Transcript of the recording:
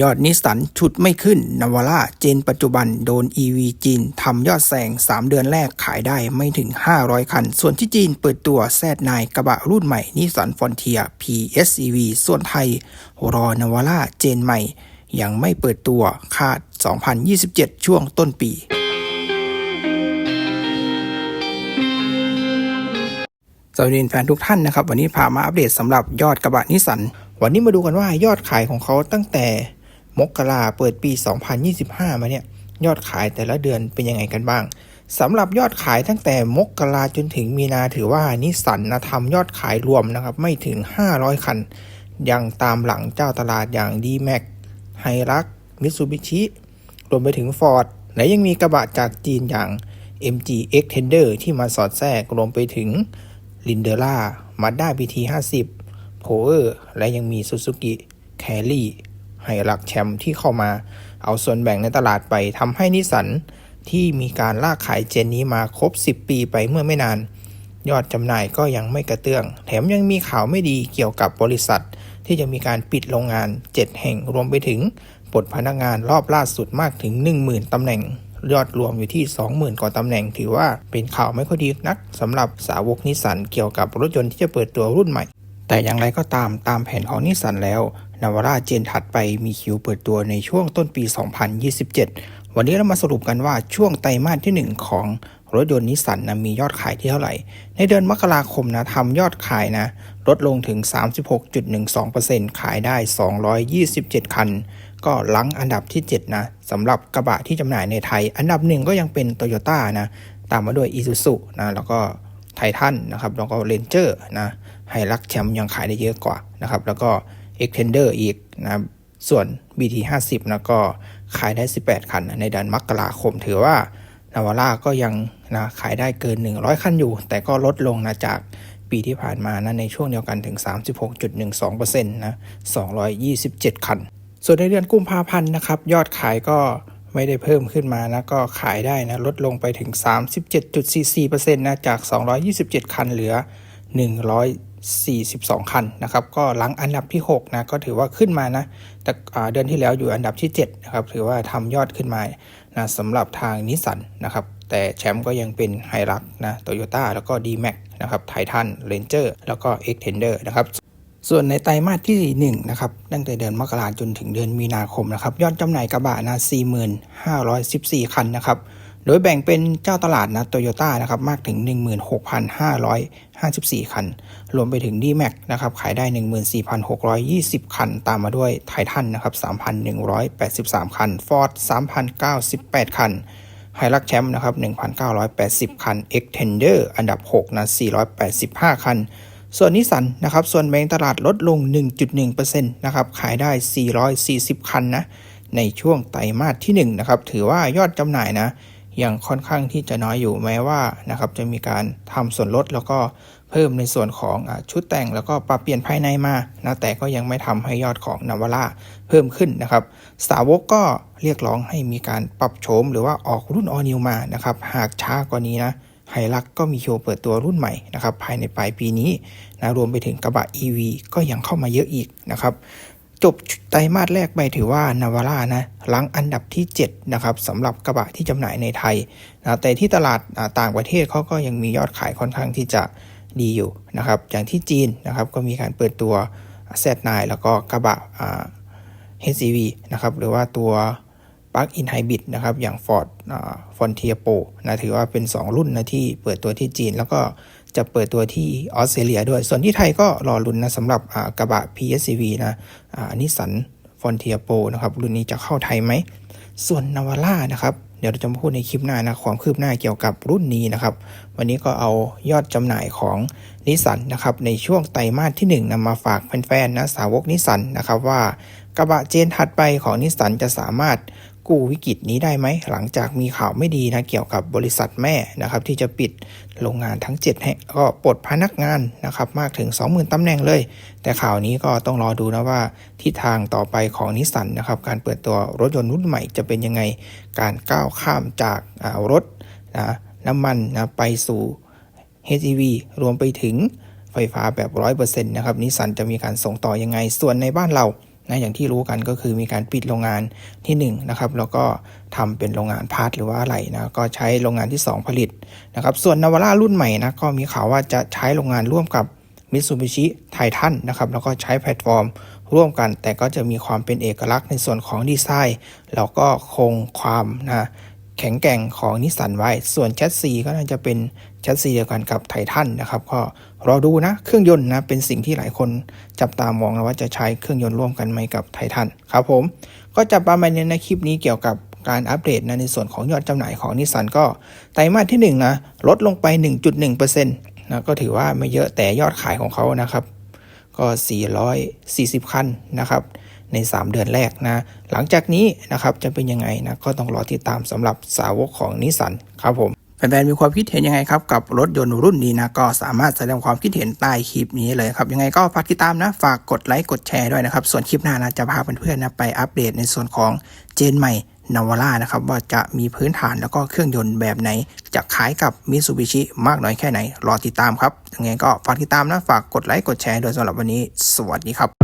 ยอดนิสสันชุดไม่ขึ้นนวาร่าเจนปัจจุบันโดน EV จีนทำยอดแซง3 เดือนแรกขายได้ไม่ถึง 500 คัน ส่วนที่จีนเปิดตัวแซดนายกระบะรุ่นใหม่นิสสันฟอนเทีย PSEV ส่วนไทย รอนวาร่าเจนใหม่ ยังไม่เปิดตัวคาด 2027 ช่วงต้นปีสวัสดีแฟนทุกท่านนะครับ วันนี้พามาอัปเดตสำหรับยอดกระบะนิสสันวันนี้มาดูกันว่ายอดขายของเขาตั้งแต่ มกราเปิดปี 2025 มาเนี่ย ยอดขายแต่ละเดือนเป็นยังไงกันบ้างสำหรับยอดขายตั้งแต่มกราจนถึงมีนาถือว่านิสสันนะทำยอดขายรวมนะครับ ไม่ถึง 500 คัน ยังตามหลังเจ้าตลาดอย่าง d m a x h i l u x Mitsubishi รวมไปถึง Ford และยังมีกระบะจากจีนอย่าง MG X Tender ที่มาสอดแทรกรวมไปถึงลินเดอร่ามาด้า BT 50โพเออร์และยังมีซูซู กิแคลรี่ไฮรักแชมป์ที่เข้ามา เอาส่วนแบ่งในตลาดไปทำให้นิสันที่มีการลากขายเจนนี้มาครบ 10 ปีไปเมื่อไม่นาน ยอดจำหน่ายก็ยังไม่กระเตื้อง แถมยังมีข่าวไม่ดีเกี่ยวกับบริษัท ที่จะมีการปิดโรงงาน 7 แห่งรวมไปถึงปลดพนักงานรอบล่าสุดมากถึง 10,000ตำแหน่ง ยอดรวมอยู่ที่ 20,000 กว่าตำแหน่ง ถือว่าเป็นข่าวไม่ค่อยดีนักสำหรับสาวกนิสันเกี่ยวกับรถยนต์ที่จะเปิดตัวรุ่นใหม่ แต่อย่างไรก็ตามตามแผนของนิสันแล้ว นาวาร่าเจนถัดไปมีคิวเปิดตัวในช่วงต้นปี 2027 วันนี้เรามาสรุปกันว่าช่วงไตรมาสที่ 1 ของรถยนต์นิสสันนะมียอดขายที่เท่าไหร่ ในเดือนมกราคมนะทำยอดขายนะลดลงถึง 36.12%ขายได้ 227 คัน ก็ลังอันดับที่ 7 นะสำหรับกระบะที่จำหน่ายในไทย อันดับหนึ่งก็ยังเป็น t o y ยต้นะตามมาด้วย Isuzu นะแล้วก็ไททันนะครับแล้วก็ Ranger นะไฮลักแชมป์ยังขายได้เยอะกว่านะครับแล้วก็ Extender อีกนะส่วน BT 50 นะก็ขายได้ 18 คันนะในเดือนมกราคม ถือว่านาวาร่าก็ยังนะขายได้เกิน 100 คันอยู่ แต่ก็ลดลงนะจากปีที่ผ่านมานะในช่วงเดียวกันถึง 36.12%นะ227 คัน ส่วนในเดือนกุมภาพันธ์นะครับ ยอดขายก็ไม่ได้เพิ่มขึ้นมานะก็ขายได้นะลดลงไปถึง 37.44%นะจาก 227 คันเหลือ 42 คันนะครับก็หลังอันดับที่6นะก็ถือว่าขึ้นมานะแต่เดือนที่แล้วอยู่อันดับที่7นะครับถือว่าทำยอดขึ้นมานะสำหรับทางนิสสันนะครับแต่แชมป์ก็ยังเป็นไฮรักนะโตโยต้าแล้วก็ d m a x นะครับไททันเรนเจอร์แล้วก็ Extender นะครับส่วนในไตรมาสที่ 1 นะครับ ตั้งแต่เดือนมกราจนถึงเดือนมีนาคมนะครับ ยอดจำหน่ายกระบะนะ 4514 คันนะครับ โดยแบ่งเป็นเจ้าตลาดนะโตโยต้านะครับมากถึง 16,554 คัน รวมไปถึง d m a x นะครับขายได้ 14,620 คัน ตามมาด้วยไททันนะครับ 3,183 คัน Ford 3,098 คันไฮรักแชมป์นะครับ 1,980 คัน Extender อันดับ6นะ485 คัน ส่วนนิสสันนะครับ ส่วนแบ่งตลาดลดลง 1.1%นะครับ ขายได้ 440 คันนะ ในช่วงไตรมาสที่ 1 นะครับ ถือว่ายอดจำหน่ายนะ ยังค่อนข้างที่จะน้อยอยู่แม้ว่านะครับจะมีการทำส่วนลดแล้วก็เพิ่มในส่วนของอชุดแต่งแล้วก็ปรับเปลี่ยนภายในมานะแต่ก็ยังไม่ทำให้ยอดของนาวาร่าเพิ่มขึ้นนะครับสาวกก็เรียกร้องให้มีการปรับโฉมหรือว่าออกรุ่นออนิวมานะครับหากช้ากว่านี้นะไฮลักก็มีคิวเปิดตัวรุ่นใหม่นะครับภายในปลายปีนี้นะรวมไปถึงกระบะ EV ก็ยังเข้ามาเยอะอีกนะครับ จบไตรมาสแรกไปถือว่านาวาร่านะลังอันดับที่ 7 นะครับสำหรับกระบะที่จำหน่ายในไทยนะแต่ที่ตลาดต่างประเทศเขาก็ยังมียอดขายค่อนข้างที่จะดีอยู่นะครับอย่างที่จีนนะครับก็มีการเปิดตัว Z9 แล้วก็กระบะ HCV นะครับหรือว่าตัว Plug in Hybrid นะครับอย่าง Ford Frontier Pro นะถือว่าเป็น 2 รุ่นนะที่เปิดตัวที่จีน แล้วก็ จะเปิดตัวที่ออสเตรเลียด้วย ส่วนที่ไทยก็รอรุ่นนะสำหรับกระบะ PSCV นะนิสสัน Frontier Pro นะครับรุ่นนี้จะเข้าไทยไหม ส่วนนาวาร่านะครับเดี๋ยวเราจะมาพูดในคลิปหน้านะความคืบหน้าเกี่ยวกับรุ่นนี้นะครับ วันนี้ก็เอายอดจำหน่ายของนิสสันนะครับในช่วงไตรมาสที่ 1นำมาฝากแฟนๆนะสาวกนิสสันนะครับว่ากระบะเจนถัดไปของนิสสันจะสามารถ กู้วิกฤตนี้ได้ไหม หลังจากมีข่าวไม่ดีนะเกี่ยวกับบริษัทแม่นะครับที่จะปิดโรงงานทั้ง7แห่งก็ปลดพนักงานนะครับมากถึง 20,000 ตำแหน่งเลย แต่ข่าวนี้ก็ต้องรอดูนะว่าทิศทางต่อไปของนิสสันนะครับการเปิดตัวรถยนต์รุ่นใหม่จะเป็นยังไงการก้าวข้ามจากรถนะน้ำมันนะไปสู่ HEV รวมไปถึงไฟฟ้าแบบ 100%นะครับนิสสันจะมีการส่งต่อยังไงส่วนในบ้านเรา นะอย่างที่รู้กันก็คือมีการปิดโรงงานที่1นะครับแล้วก็ทำเป็นโรงงานพาร์ทหรือว่าอะไรนะก็ใช้โรงงานที่ 2 ผลิตนะครับส่วนนาวาร่ารุ่นใหม่นะก็มีข่าวว่าจะใช้โรงงานร่วมกับมิตซูบิชิไททันนะครับแล้วก็ใช้แพลตฟอร์มร่วมกัน แต่ก็จะมีความเป็นเอกลักษณ์ในส่วนของดีไซน์แล้วก็คงความนะ แข็งแกร่งของนิสสันไว้ ส่วนแชสซีก็น่าจะเป็นแชสซีเดียวกันกับไททันนะครับ ก็รอดูนะเครื่องยนต์นะเป็นสิ่งที่หลายคนจับตามองนะว่าจะใช้เครื่องยนต์ร่วมกันไหมกับไททันครับผมก็จะประมาณนี้ในคลิปนี้เกี่ยวกับการอัปเดตนะในส่วนของยอดจำหน่ายของนิสสันก็ไตรมาสที่1นะลดลงไป 1.1%นะก็ถือว่าไม่เยอะแต่ยอดขายของเขานะครับ ก็ 440 คันนะครับ ใน 3 เดือนแรกนะ หลังจากนี้นะครับจะเป็นยังไงนะก็ต้องรอติดตามสำหรับสาวกของนิสสันครับผมแฟนๆมีความคิดเห็นยังไงครับกับรถยนต์รุ่นนี้นะก็สามารถแสดงความคิดเห็นใต้คลิปนี้เลยครับยังไงก็ฝากติดตามนะ ฝากกดไลค์กดแชร์ด้วยนะครับ ส่วนคลิปหน้านะจะพาเพื่อนๆนะไปอัปเดตในส่วนของเจนใหม่นาวาร่านะครับ ว่าจะมีพื้นฐานแล้วก็เครื่องยนต์แบบไหน จะคล้ายกับมิตซูบิชิมากน้อยแค่ไหน รอติดตามครับยังไงก็ฝากติดตามนะฝากกดไลค์กดแชร์โดยสำหรับวันนี้ สวัสดีครับ